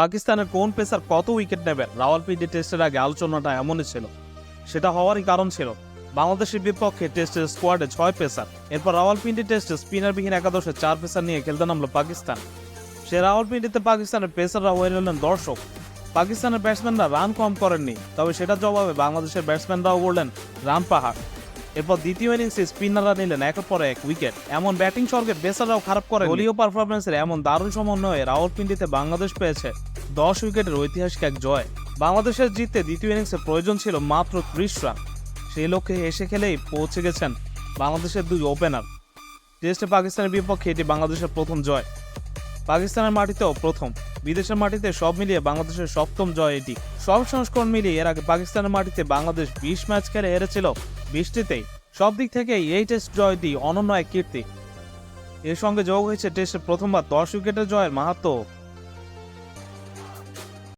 পাকিস্তানের কোন পেসার কত উইকেট নেবে? রাওয়ালপিন্ডি টেস্টের আগে আলোচনাটা এমনই ছিল। সেটা হওয়ারই কারণ ছিল। বাংলাদেশের বিপক্ষে টেস্টের স্কোয়াডে ছয় পেসার। এরপর রাওয়ালপিন্ডি টেস্টে স্পিনারবিহীন একাদশে চার পেসার নিয়ে খেলতে নামলো পাকিস্তান। সে রাওয়ালপিন্ডিতে পাকিস্তানের পেসাররা হয়ে রইলেন দর্শক। পাকিস্তানের ব্যাটসম্যানরা রান কম করেননি। তবে সেটার জবাবে বাংলাদেশের ব্যাটসম্যানরাও বললেন রান পাহাড়। এরপর দ্বিতীয় ইনিংসে স্পিনাররা নিলেন একের পর এক উইকেট। এমন ব্যাটিং স্বর্গের পেসাররাও খারাপ করে দলীয় পারফরমেন্সের এমন দারুণ সমন্বয়ে রাওয়ালপিন্ডিতে বাংলাদেশ পেয়েছে দশ উইকেটের ঐতিহাসিক এক জয়। বাংলাদেশের জিততে দ্বিতীয় ইনিংসে প্রয়োজন ছিল মাত্র ত্রিশ রান। সেই লক্ষ্যে এসে খেলেই পৌঁছে গেছেন বাংলাদেশের দুই ওপেনার। টেস্টে পাকিস্তানের বিপক্ষে এটি বাংলাদেশের প্রথম জয়। পাকিস্তানের মাটিতেও প্রথম। বিদেশের মাটিতে সব মিলিয়ে বাংলাদেশের সপ্তম জয় এটি। সব সংস্করণ মিলিয়ে এর আগে পাকিস্তানের মাটিতে বাংলাদেশ বিশ ম্যাচ খেলে হেরেছিল বৃষ্টিতেই। সব দিক থেকে এই টেস্ট জয়টি অনন্য এক কীর্তি। এর সঙ্গে যোগ হয়েছে টেস্টের প্রথমবার দশ উইকেটের জয়ের মাহাত্ম।